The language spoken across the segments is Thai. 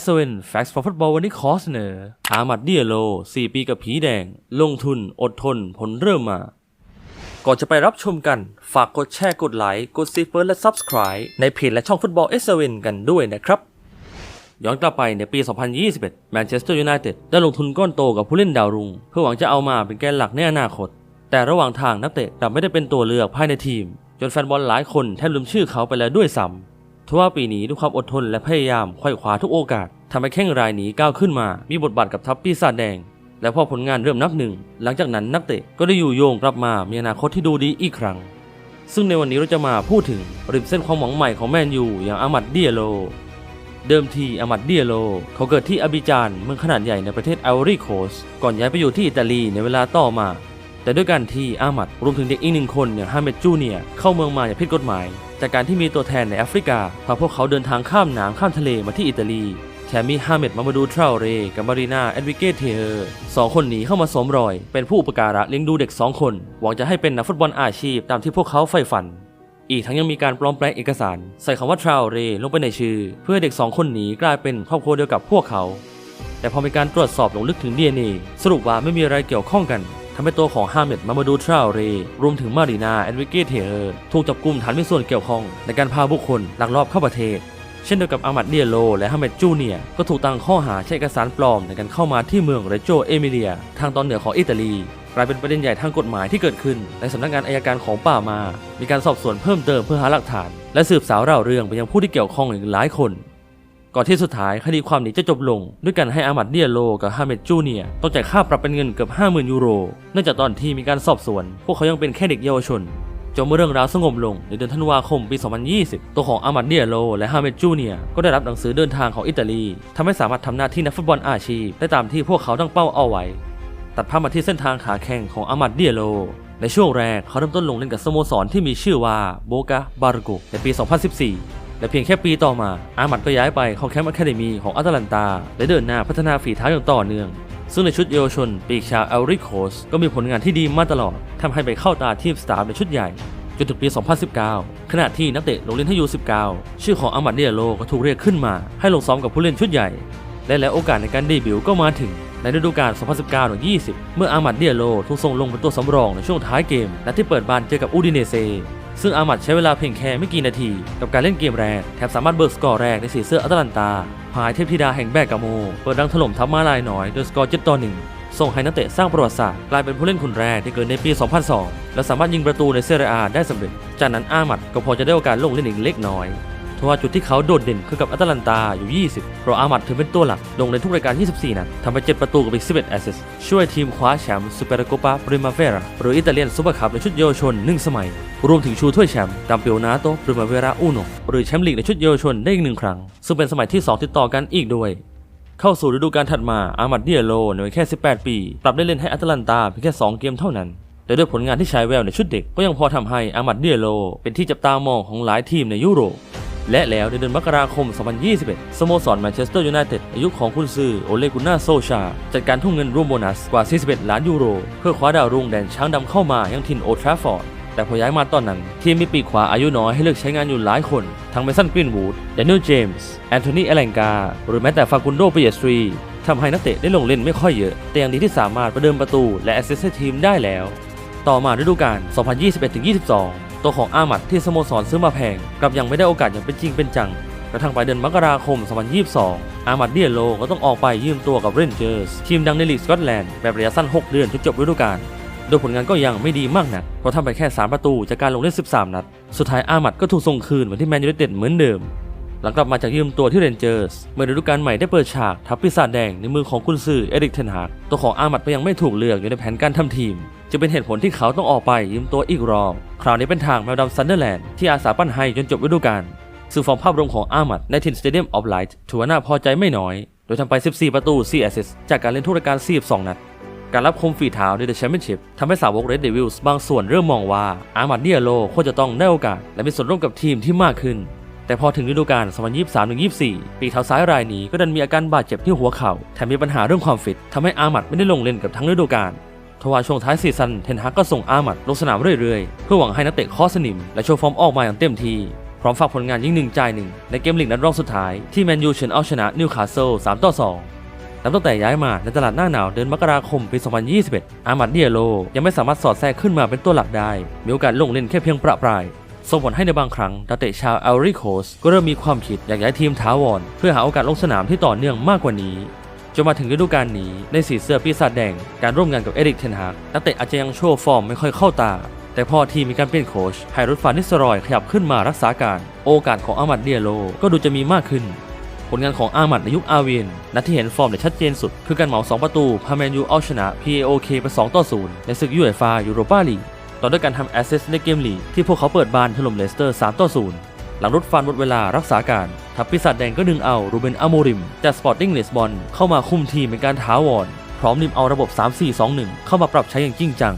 s อ n Facts for Football วันนี้ขอเสนอ อามัดเดียโล 4 ปีกับผีแดง ลงทุน อดทน ผลเริ่มมา ก่อนจะไปรับชมกัน ฝากกดแชร์ กดไลค์ กดซีเฟิร์และ Subscribe ในเพจและช่องฟุตบอล s อ n กันด้วยนะครับ ย้อนกลับไปในปี 2021 แมนเชสเตอร์ยูไนเต็ดได้ลงทุนก้อนโตกับผู้เล่นดาวรุ่ง เพื่อหวังจะเอามาเป็นแกนหลักในอนาคต แต่ระหว่างทางนักเตะกลับไม่ได้เป็นตัวเลือกภายในทีม จนแฟนบอลหลายคนแทบลืมชื่อเขาไปแล้วด้วยซ้ำ ทว่าปีนี้ด้วยความอดทนและพยายามไขว่คว้าทุกโอกาสทำให้แข้งรายนี้ก้าวขึ้นมา มีบทบาทกับทัพปีศาจแดง และพอผลงานเริ่มนับหนึ่ง หลังจากนั้นนักเตะก็ได้อยู่โยงกลับมา มีอนาคตที่ดูดีอีกครั้ง ซึ่งในวันนี้เราจะมาพูดถึงริมเส้นความหวังใหม่ของแมนยูอย่างอามัดเดียโล เดิมทีอามัดเดียโล เขาเกิดที่อาบิจานเมืองขนาดใหญ่ในประเทศไอวอรี่โคสก่อนย้ายไปอยู่ที่อิตาลีในเวลาต่อมา แต่ด้วยการที่อามัดรวมถึงเด็กอีกหนึ่งคนอย่างฮาเมดจูเนียเข้าเมืองมาอย่างผิดกฎหมาย จากการที่มีตัวแทนในแอฟริกาพาพวกเขาเดินทางข้ามน้ำข้ามทะเลมาที่อิตาลีแถมมีฮาเมดมามาดูทราเรกับมารีนาแอดวิเกเทเฮอร์สองคนนี้เข้ามาสวมรอย เป็นผู้อุปการะเลี้ยงดูเด็กสองคน หวังจะให้เป็นนักฟุตบอลอาชีพตามที่พวกเขาใฝ่ฝัน อีกทั้งยังมีการปลอมแปลงเอกสาร ใส่คำว่าทราเรลงไปในชื่อ เพื่อเด็กสองคนนี้กลายเป็นครอบครัวเดียวกับพวกเขา แต่พอมีการตรวจสอบลงลึกถึง DNA สรุปว่าไม่มีอะไรเกี่ยวข้องกัน ทำให้ตัวของฮาเมดมามาดูทราเรรวมถึงมารีนาแอนวิเกเทเอร์ถูกจับกลุ่มฐานมีส่วนเกี่ยวข้องในการพาบุคคลลักลอบเข้าประเทศ เช่นเดียวกับอามัดเดียโล และฮาเมดจูเนียก็ถูกตั้งข้อหาใช้เอกสารปลอมในการเข้ามาที่เมืองเรโจเอมิเลีย ทางตอนเหนือของอิตาลีกลายเป็นประเด็นใหญ่ทางกฎหมายที่เกิดขึ้น ในสำนักงานอายการของป่ามา มีการสอบสวนเพิ่มเติมเพื่อหาหลักฐาน และสืบสาวราเรื่องไปยังผู้ที่เกี่ยวข้องอีกหลายคน ก่อนที่สุดท้ายคดีความนี้จะจบลง ด้วยการให้อามัดเดียโลกับฮาเมดจูเนียต้องจ่ายค่าปรับเป็นเงินเกือบ 50,000 ยูโรเนื่องจากตอนที่มีการสอบสวน พวกเขายังเป็นแค่เด็กเยาวชนจนเมื่อเรื่องราวสงบลงในเดือนธันวาคมปี 2020 ตัวของอามัดเดียโลและฮาเมดจูเนียก็ได้รับหนังสือเดินทางของอิตาลีทำให้สามารถทำหน้าที่นักฟุตบอลอาชีพได้ตามที่พวกเขาตั้งเป้าเอาไว้ ตัดภาพมาที่เส้นทางขาแข่งของอามัดเดียโล ในช่วงแรกเขาเริ่มต้นลงเล่นกับสโมสรที่มีชื่อว่าโบกาบาร์โกในปี 2014 และเพียงแค่ปีต่อมา อามัดก็ย้ายไปเข้าแคมป์อะคาเดมีของอัตแลนตา และเดินหน้าพัฒนาฝีเท้าอย่างต่อเนื่อง ซึ่งในชุดเยาวชนปีกชาวเอลริโคสก็มีผลงานที่ดีมาตลอดทำให้ไปเข้าตาทีมสตาฟในชุดใหญ่จนถึงปี 2019 ขณะที่นักเตะลงเล่นให้ยู19 ชื่อของอามัดเดียโลก็ถูกเรียกขึ้นมา ให้ลงซ้อมกับผู้เล่นชุดใหญ่ และแล้วโอกาสในการเดบิวต์ก็มาถึงในฤดูกาล 2019-20 เมื่ออามัดเดียโลถูกส่งลงเป็นตัวสำรองในช่วงท้ายเกมและที่เปิดบ้านเจอกับอูดิเนเซ ซึ่งอามัดใช้เวลาเพียงแค่ไม่กี่นาที กับการเล่นเกมแรก แถมสามารถเบิกสกอร์แรกในสีเสื้ออัตแลนตาพายเทพธิดาแห่งแบกกาโม เปิดดังถล่มทัพมาลายน้อยโดยสกอร์จุดต่อหนึ่งส่งให้นักเตะสร้างประวัติศาสตร์กลายเป็นผู้เล่นคนแรกที่เกิดในปี 2002 และสามารถยิงประตูในเซเรียอาได้สำเร็จ จากนั้นอามัดก็พอจะได้โอกาสลงเล่นอีกเล็กน้อย ทว่าจุดที่เขาโดดเด่นคือกับอัตแลนตาอยู่ 20 เพราะอามัดถือเป็นตัวหลัก ลงในทุกรายการ 24 นัดทำไป 7 ประตูกับอีก 11 แอสซิสต์ช่วยทีมคว้าแชมป์ซูเปอร์โกปาปริมาเวราหรืออิตาเลียนซูเปอร์คัพในชุดเยาวชน 1 สมัย รวมถึงชูถ้วยแชมป์กัมเปียนาโตปริมาเวราอูโนหรือแชมป์ลีกในชุดเยาวชนได้อีกหนึ่งครั้ง ซึ่งเป็นสมัยที่ 2 ติดต่อกันอีกด้วยเข้าสู่ฤดูกาลถัดมา อามัดเดียโลในวัยแค่ 18 ปีปรับได้เล่นให้อัตแลนตาเพียงแค่ 2 เกมเท่านั้น แต่ด้วยผลงานที่ฉายแววในชุดเด็ก ก็ยังพอทำให้อามัดเดียโล เป็นที่จับตามองของหลายทีมในยุโรป และแล้วในเดือนมกราคม 2021 สโมสรแมนเชสเตอร์ยูไนเต็ดอายุของคุณซือโอเลกุน่าโซชา จัดการทุ่มเงินร่วมโบนัสกว่า 41 ล้านยูโร เพื่อคว้าดาวรุ่งแดนช้างดำเข้ามายังถิ่นโอทราฟอร์ดแต่พอย้ายมาตอนนั้น ทีมมีปีกขวาอายุน้อยให้เลือกใช้งานอยู่หลายคน ทั้งเมสันกรีนวูดแดเนียลเจมส์แอนโทนีเอลังกา หรือแม้แต่ฟากุนโดเปียสตรีทำให้นักเตะได้ลงเล่นไม่ค่อยเยอะ แต่อยังดีที่สามารถประเดิมประตูและแอสซิสต์ให้ทีมได้แล้ว ต่อมาฤดูกาล 2021-22 ตัวของอามัดที่สโมสรซื้อมาแพงกลับยังไม่ได้โอกาสอย่างเป็นจริงเป็นจังกระทั่งปลายเดือนมกราคม 2022 อามัดเดียโลก็ต้องออกไปยืมตัวกับเรนเจอร์สทีมดังในลีกสกอตแลนด์แบบระยะสั้น 6 เดือนจนจบฤดูกาลโดยผลงานก็ยังไม่ดีมากนักเพราะทำไปแค่ 3 ประตูจากการลงเล่น 13 นัด สุดท้ายอามัดก็ถูกส่งคืนมาที่แมนยูไนเต็ดเหมือนเดิม หลังกลับมาจากยืมตัวที่เรนเจอร์สเมื่อฤดูกาลใหม่ได้เปิดฉากทับปีศาจแดงในมือของกุนซือเอริกเทนฮากตัวของอามัดก็ยังไม่ถูกเลือกอยู่ในแผนการทำทีม จะเป็นเหตุผลที่เขาต้องออกไปยืมตัวอีกรอบคราวนี้เป็นทางแมวดำซันเดอร์แลนด์ที่อาสาปั้นให้จนจบฤดูกาลซึ่งฟอร์มภาพรวมของอามัดในทินสเตเดียมออฟไลท์ถือว่าน่าพอใจไม่น้อย โดยทำไป 14 ประตู 4 แอสซิสต์จากการเล่นทุกรายการ 42 นัด การรับคมฝีเท้าในเดอะแชมเปี้ยนชิพทำให้สาวกเรดเดวิลส์บางส่วนเริ่มมองว่าอามัดเดียโลควรจะต้องได้โอกาสและมีส่วนร่วมกับทีมที่มากขึ้น แต่พอถึงฤดูกาล 2023-24 ปีเท้าซ้ายรายนี้ก็ดันมีอาการบาดเจ็บที่หัวเข่าแถมมีปัญหาเรื่องความฟิตทำให้อามัดไม่ได้ลงเล่นกับทั้งฤดูกาลทว่าช่วงท้ายซีซั่นเทนฮากก็ส่งอามัดลงสนามเรื่อยๆ เพื่อหวังให้นักเตะข้อสนิม และโชว์ฟอร์มออกมาอย่างเต็มที่ พร้อมฝากผลงานยิงหนึ่งจ่ายหนึ่งในเกมลีกนัดรองสุดท้ายที่แมนยูเฉือนเอาชนะนิวคาสเซิล3ต่อ2นับตั้งแต่ย้ายมาในตลาดหน้าหนาวเดือนมกราคมปี 2021 อามัดเดียโลยังไม่สามารถสอดแทรกขึ้นมาเป็นตัวหลักได้ มีโอกาสลงเล่นแค่เพียงประปราย ส่งผลให้ในบางครั้งนักเตะชาวเอลริโคสก็เริ่มมีความคิดอยากย้ายทีมท้าวรเพื่อหาโอกาสลงสนามที่ต่อเนื่องมากกว่านี้จนมาถึงฤดูกาลนี้ในสีเสื้อปีศาจแดงการร่วมงานกับเอริกเทนฮากนักเตะอาจจะยังโชว์ฟอร์มไม่ค่อยเข้าตา แต่พอทีมมีการเปลี่ยนโค้ชให้รุดฟานิสรอยขยับขึ้นมารักษาการ โอกาสของอามัดเดียโลก็ดูจะมีมากขึ้น ผลงานของอามัดในยุคอาเวียนนัดที่เห็นฟอร์มได้ชัดเจนสุด คือการเหมา 2 ประตูพาแมนยูเอาชนะ PAOK ไป 2 ต่อ 0 ในศึกยูเอฟ่ายูโรปาลีก ต่อด้วยการทำแอสเซสในเกมลีกที่พวกเขาเปิดบานถล่มเลสเตอร์3ต่อ0หลังรุดฟันหมดเวลารักษาการ ทัพปีศาจแดงก็ดึงเอารูเบนอโมริม จากสปอร์ติ้งเลสบอนเข้ามาคุมทีมเป็นการท้าวอน พร้อมริมเอาระบบ 3-4-2-1 เข้ามาปรับใช้อย่างจริงจัง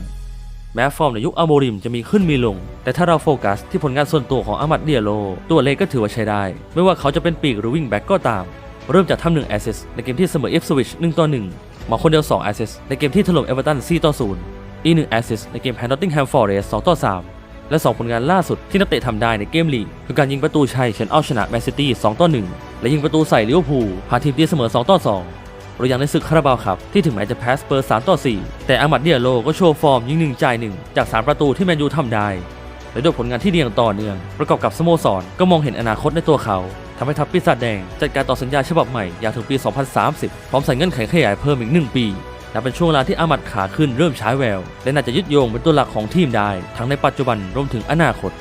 แม้ฟอร์มในยุคอโมริมจะมีขึ้นมีลง แต่ถ้าเราโฟกัสที่ผลงานส่วนตัวของอามัดเดียโล ตัวเลขก็ถือว่าใช้ได้ ไม่ว่าเขาจะเป็นปีกหรือวิ่งแบ็กก็ตาม เริ่มจากทำหนึ่งแอสเซสในเกมที่เสมอเอฟสวิช1ต่อ1มาคนเดียว2แอสเซสในเกมที่ถล่มเอเวอร์ตัน4ต่อ0 อีกหนึ่งแอสเซสในเกมแพ้นอตติงแฮมฟอร์เรส2ต่อ3และ 2 ผลงานล่าสุดที่นักเตะทำได้ในเกมลีกคือการยิงประตูชัยเฉือนเอาชนะแมนซิตี้2ต่อ1และยิงประตูใส่ลิเวอร์พูลพาทีมตีเสมอ2ต่อ2หรือย่างในศึกคาราบาวครับที่ถึงแม้จะแพ้สเปอร์3ต่อ4แต่อามัดเดียโลก็โชว์ฟอร์มยิงหนึ่งจ่ายหนึ่งจาก 3 ประตูที่แมนยูทำได้ และด้วยผลงานที่ดีอย่างต่อเนื่อง ประกอบกับสโมสรก็มองเห็นอนาคตในตัวเขาทำให้ทัพปีศาจแดงจัดการต่อสัญญาฉบับใหม่ยาวถึงปี 2030 พร้อมใส่เงื่อนไขขยายเพิ่มอีก 1 ปี นับเป็นช่วงเวลาที่อามัดขาขึ้นเริ่มฉายแวว และน่าจะยึดโยงเป็นตัวหลักของทีมได้ ทั้งในปัจจุบันรวมถึงอนาคต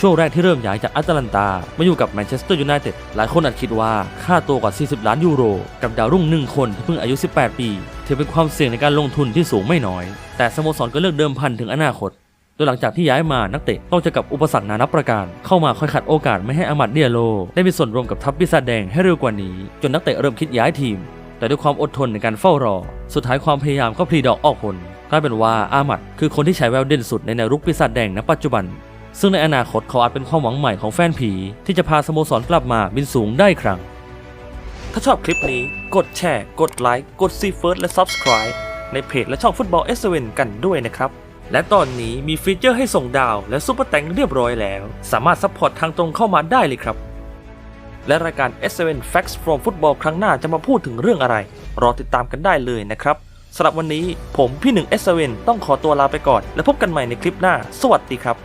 ช่วงแรกที่เริ่มย้ายจากแอตแลนตามาอยู่กับแมนเชสเตอร์ยูไนเต็ดหลายคนอาจคิดว่าค่าตัวกว่า 40 ล้านยูโร กับดาวรุ่งหนึ่งคนที่เพิ่งอายุ 18 ปีถือเป็นความเสี่ยงในการลงทุนที่สูงไม่น้อย แต่สโมสรก็เลือกเดิมพันถึงอนาคตโดยหลังจากที่ย้ายมานักเตะต้องเจอกับอุปสรรคนานับประการ เข้ามาคอยขัดโอกาสไม่ให้อามัดเดียโล ได้มีส่วนร่วมกับทัพปีศาจแดงให้เร็วกว่านี้ จนนักเตะเริ่มคิดย้ายทีม แต่ด้วยความอดทนในการเฝ้ารอ สุดท้ายความพยายามก็พลีดอกออกผลกลายเป็นว่าอามัดคือคนที่ใช้แววเด่นสุดในแนวรุกปีศาจแดงณปัจจุบัน ซึ่งในอนาคตเขาอาจเป็นความหวังใหม่ของแฟนผี ที่จะพาสโมสรกลับมาบินสูงได้ครั้ง ถ้าชอบคลิปนี้กดแชร์ กดไลค์กดซีเฟิร์สและ Subscribe ในเพจและช่องฟุตบอลเอสเวนกันด้วยนะครับ และตอนนี้มีฟีเจอร์ให้ส่งดาวและซุปเปอร์แตงเรียบร้อยแล้ว สามารถซัพพอร์ตทางตรงเข้ามาได้เลยครับ และรายการ S7 Facts from Football ครั้งหน้าจะมาพูดถึงเรื่องอะไร รอติดตามกันได้เลยนะครับสำหรับวันนี้ผมพี่หนึ่ง S7 ต้องขอตัวลาไปก่อน และพบกันใหม่ในคลิปหน้า สวัสดีครับ